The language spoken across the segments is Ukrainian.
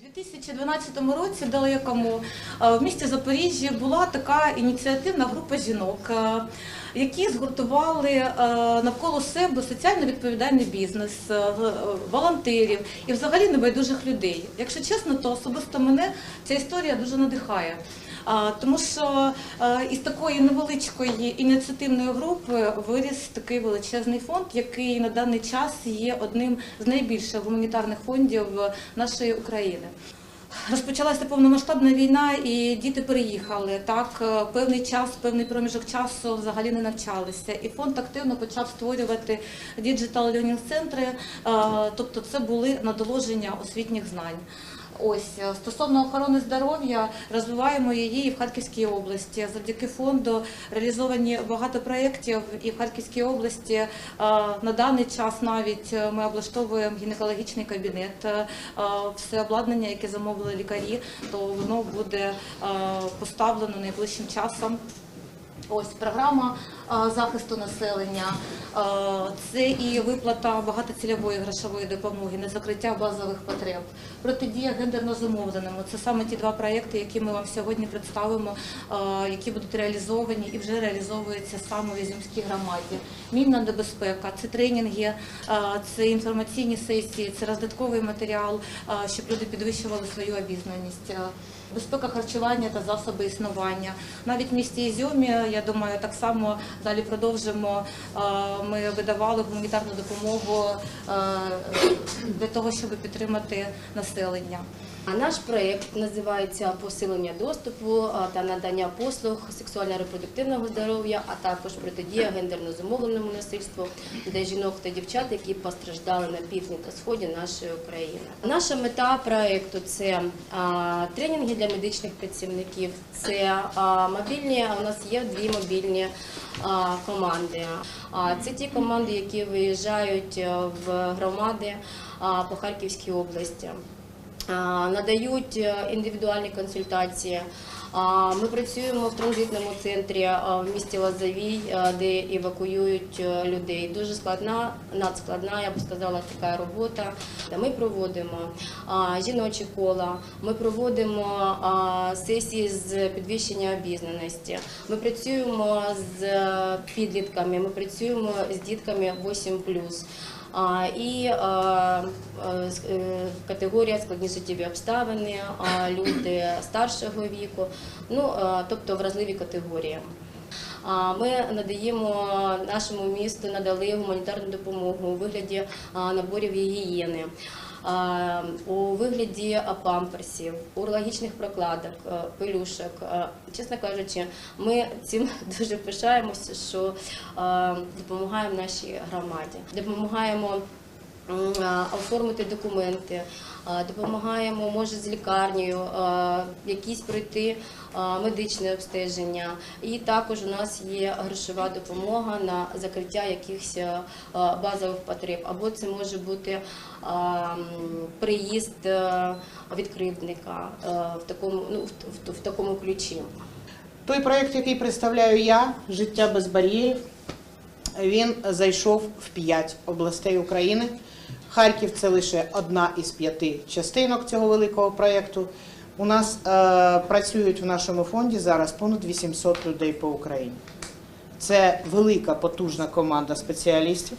У 2012 році далекому е, в місті Запоріжжя була така ініціативна група жінок, е, які згуртували е, навколо себе соціально відповідальний бізнес, волонтерів і взагалі небайдужих людей. Якщо чесно, то особисто мене ця історія дуже надихає. Тому що із такої невеличкої ініціативної групи виріс такий величезний фонд, який на даний час є одним з найбільших гуманітарних фондів нашої України. Розпочалася повномасштабна війна, і діти переїхали. Так, е, певний час, певний проміжок часу взагалі не навчалися. І фонд активно почав створювати діджитал learning центри, е, тобто це були надоложення освітніх знань. Ось е, стосовно охорони здоров'я розвиваємо її і в Харківській області. Завдяки фонду реалізовані багато проєктів і в Харківській області. е, На даний час навіть е, ми облаштовуємо гінекологічний кабінет. Все обладнання, яке замовили лікарі, то воно буде поставлено найближчим часом. Ось програма захисту населення, це і виплата багатоцільової грошової допомоги, на закриття базових потреб, протидія гендерно зумовленому. Це саме ті два проекти, які ми вам сьогодні представимо, які будуть реалізовані і вже реалізовуються саме в Ізюмській громаді. Мінна небезпека, це тренінги, це інформаційні сесії, це роздатковий матеріал, щоб люди підвищували свою обізнаність. Безпека харчування та засоби існування. Навіть в місті Ізюмі, я думаю, так само далі продовжимо. Ми видавали гуманітарну допомогу для того, щоб підтримати населення. Наш проєкт називається Посилення доступу та надання послуг сексуально-репродуктивного здоров'я, а також протидія гендерно зумовленому насильству для жінок та дівчат, які постраждали на півдні та сході нашої України. Наша мета проєкту це тренінги для медичних працівників, це мобільні. У нас є дві мобільні команди. Це ті команди, які виїжджають в громади по Харківській області. Надають е, індивідуальні консультації. Ми працюємо в транзитному центрі в місті Лозовій, а, де евакуюють е, людей. Дуже складна, надскладна, я б сказала, така робота. Ми проводимо жіночі кола, ми проводимо сесії з підвищення обізнаності. Ми працюємо з е, підлітками, ми працюємо з дітками 8+. І е, категорія складні суттєві обставини, люди старшого віку, ну тобто вразливі категорії. Ми надаємо нашому місту надали гуманітарну допомогу у вигляді наборів гігієни. У вигляді памперсів, урологічних прокладок, пилюшок. пелюшок. Е, Чесно кажучи, ми цим дуже пишаємося, що е, допомагаємо нашій громаді. Допомагаємо оформити документи, допомагаємо, може, з лікарнею якісь пройти медичне обстеження. І також у нас є грошова допомога на закриття якихось базових потреб. Або це може бути приїзд а, від кривдника в такому, ну, в такому ключі. Той проєкт, який представляю я, Життя без бар'єрів, він зайшов в п'ять областей України. Харків це лише одна із п'яти частинок цього великого проєкту. У нас е, працюють в нашому фонді зараз понад 800 людей по Україні. Це велика потужна команда спеціалістів,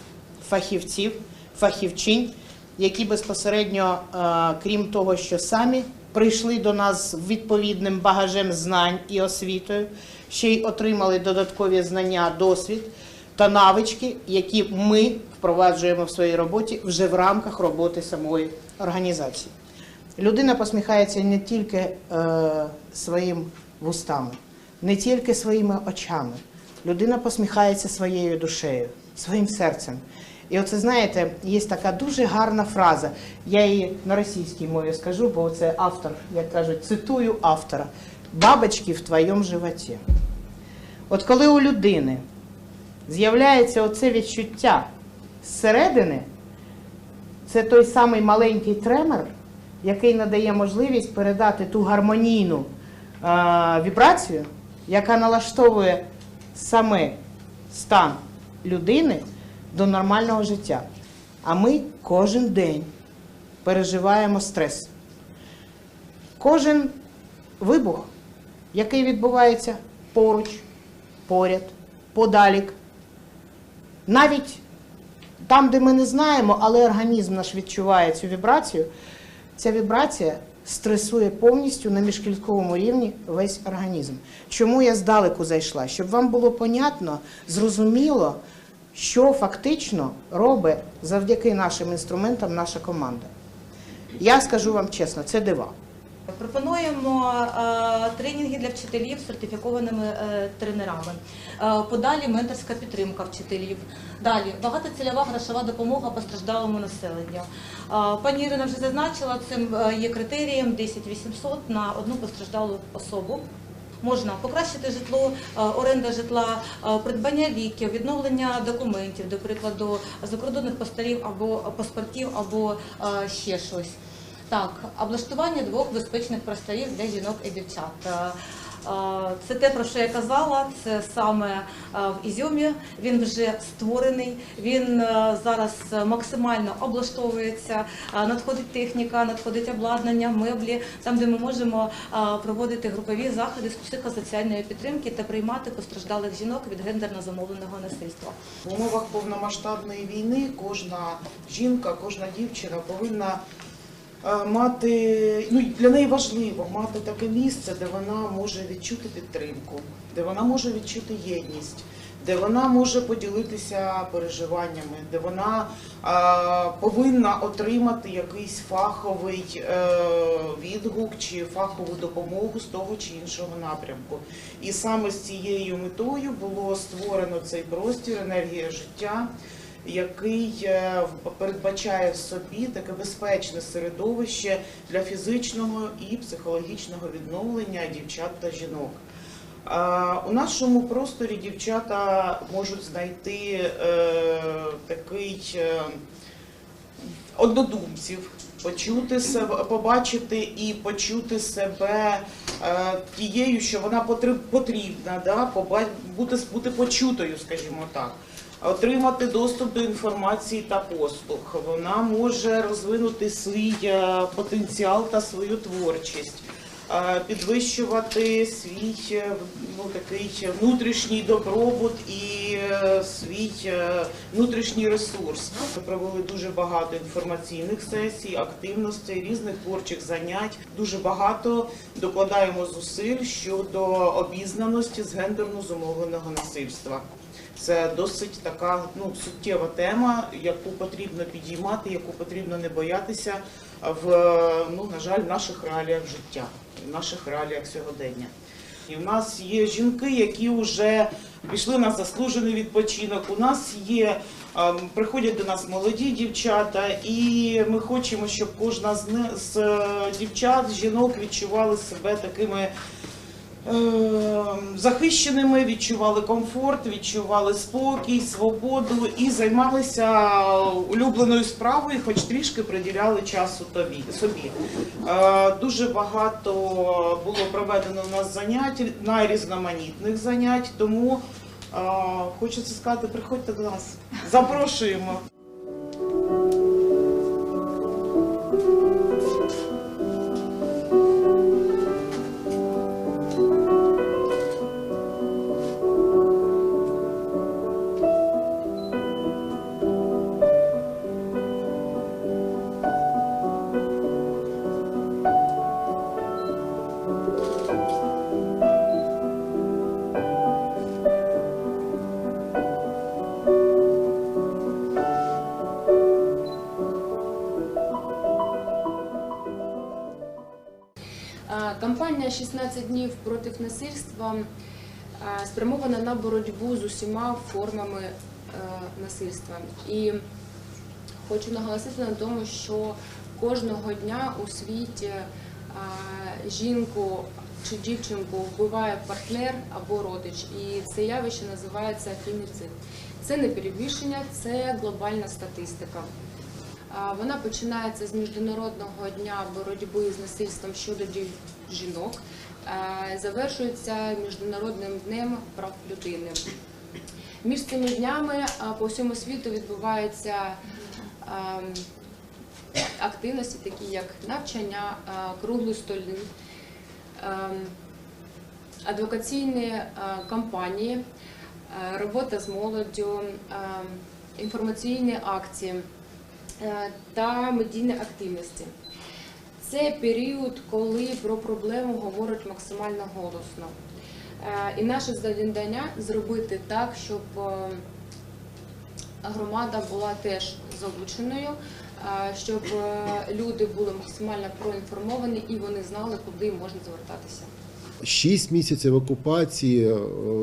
фахівців, фахівчинь, які безпосередньо, е, крім того, що самі прийшли до нас з відповідним багажем знань і освітою, ще й отримали додаткові знання, досвід та навички, які ми впроваджуємо в своїй роботі вже в рамках роботи самої організації. Людина посміхається не тільки е, своїм вустами, не тільки своїми очами. Людина посміхається своєю душею, своїм серцем. І оце знаєте, є така дуже гарна фраза. Я її на російській мові скажу, бо це автор, як кажуть, цитую автора: бабочки в твоєму животі. От коли у людини з'являється оце відчуття зсередини, це той самий маленький тремор, який надає можливість передати ту гармонійну е, вібрацію, яка налаштовує саме стан людини до нормального життя. А ми кожен день переживаємо стрес. Кожен вибух, який відбувається поруч, поряд, подалік, навіть там, де ми не знаємо, але організм наш відчуває цю вібрацію, ця вібрація стресує повністю на міжкільковому рівні весь організм. Чому я здалеку зайшла? Щоб вам було понятно, зрозуміло, що фактично робить завдяки нашим інструментам наша команда. Я скажу вам чесно, це дива. Пропонуємо е, тренінги для вчителів з сертифікованими е, тренерами. Е, подалі менторська підтримка вчителів. Далі багатоцільова грошова допомога постраждалому населенню. Пані Ірина вже зазначила, цим є критерієм 10 800 на одну постраждалу особу. Можна покращити житло, оренда житла, придбання ліків, відновлення документів, до прикладу, закордонних паспортів або паспортів, або ще щось. Так, облаштування двох безпечних просторів для жінок і дівчат. Е, е, Це те, про що я казала. Це саме е, в Ізюмі. Він вже створений. Він зараз максимально облаштовується. Надходить техніка, надходить обладнання, меблі, там, де ми можемо проводити групові заходи з психосоціальної підтримки та приймати постраждалих жінок від гендерно замовленого насильства. В умовах повномасштабної війни кожна жінка, кожна дівчина повинна мати, ну для неї важливо мати таке місце, де вона може відчути підтримку, де вона може відчути єдність, де вона може поділитися переживаннями, де вона е, повинна отримати якийсь фаховий е, відгук чи фахову допомогу з того чи іншого напрямку. І саме з цією метою було створено цей простір енергія життя, який е, передбачає в собі таке безпечне середовище для фізичного і психологічного відновлення дівчат та жінок. У нашому просторі дівчата можуть знайти е, такий е, однодумців, почути себе, побачити і почути себе е, тією, що вона потрібна, да? бути, бути почутою, скажімо так. Отримати доступ до інформації та послуг. Вона може розвинути свій е, потенціал та свою творчість, е, підвищувати свій е, ну, такий внутрішній добробут і свій внутрішній ресурс. Ми провели дуже багато інформаційних сесій, активностей, різних творчих занять. Дуже багато докладаємо зусиль щодо обізнаності з гендерно зумовленого насильства. Це досить така ну, суттєва тема, яку потрібно підіймати, яку потрібно не боятися в, ну, на жаль, наших реаліях життя, в наших реаліях сьогодення. І в нас є жінки, які вже пішли на заслужений відпочинок. У нас є ем, приходять до нас молоді дівчата, і ми хочемо, щоб кожна з, е, дівчат, жінок відчували себе такими захищеними, відчували комфорт, відчували спокій, свободу і займалися улюбленою справою, хоч трішки приділяли часу тобі собі. Е, Дуже багато було проведено у нас занять, найрізноманітних занять, тому е, хочеться сказати, приходьте до нас, запрошуємо. «16 днів проти насильства спрямована на боротьбу з усіма формами е, насильства. І хочу наголосити на тому, що кожного дня у світі жінку чи дівчинку вбиває партнер або родич. І це явище називається феміцид. Це не перебільшення, це глобальна статистика. Вона починається з міжнародного дня боротьби з насильством щодо жінок, а, завершується міжнародним днем прав людини. Між цими днями по всьому світу відбуваються активності, такі як навчання, е, круглі столи, ем, адвокаційні е, кампанії, е, робота з молоддю, ем, інформаційні акції е, та медійні активності. Це період, коли про проблему говорять максимально голосно. Е, І наше завдання зробити так, щоб е, громада була теж залученою, е, щоб люди були максимально проінформовані і вони знали, куди можна звертатися. Шість місяців окупації е,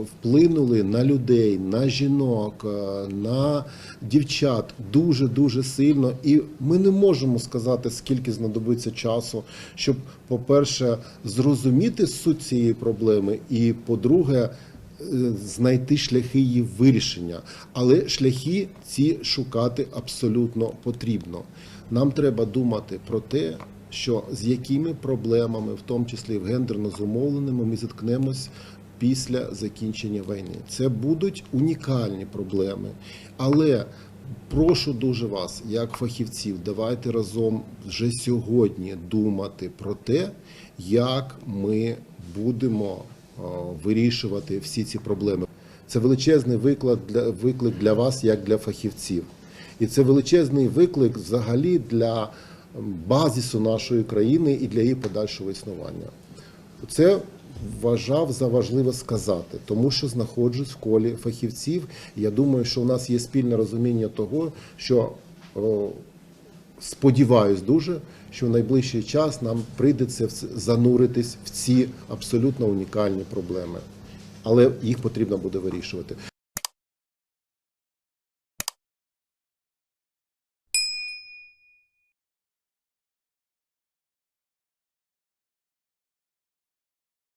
вплинули на людей, на жінок, е, на дівчат дуже дуже сильно. І ми не можемо сказати, скільки знадобиться часу, щоб, по-перше, зрозуміти суть цієї проблеми, і по-друге, е, знайти шляхи її вирішення. Але шляхи ці шукати абсолютно потрібно. Нам треба думати про те, що з якими проблемами, в тому числі в гендерно зумовленими, ми зіткнемось після закінчення війни. Це будуть унікальні проблеми. Але прошу дуже вас, як фахівців, давайте разом вже сьогодні думати про те, як ми будемо е, вирішувати всі ці проблеми. Це величезний виклик для виклик для вас, як для фахівців. І це величезний виклик взагалі для базису нашої країни і для її подальшого існування. Це вважав за важливе сказати, тому що знаходжусь в колі фахівців. Я думаю, що у нас є спільне розуміння того, що о, сподіваюсь дуже, що в найближчий час нам прийдеться зануритись в ці абсолютно унікальні проблеми. Але їх потрібно буде вирішувати.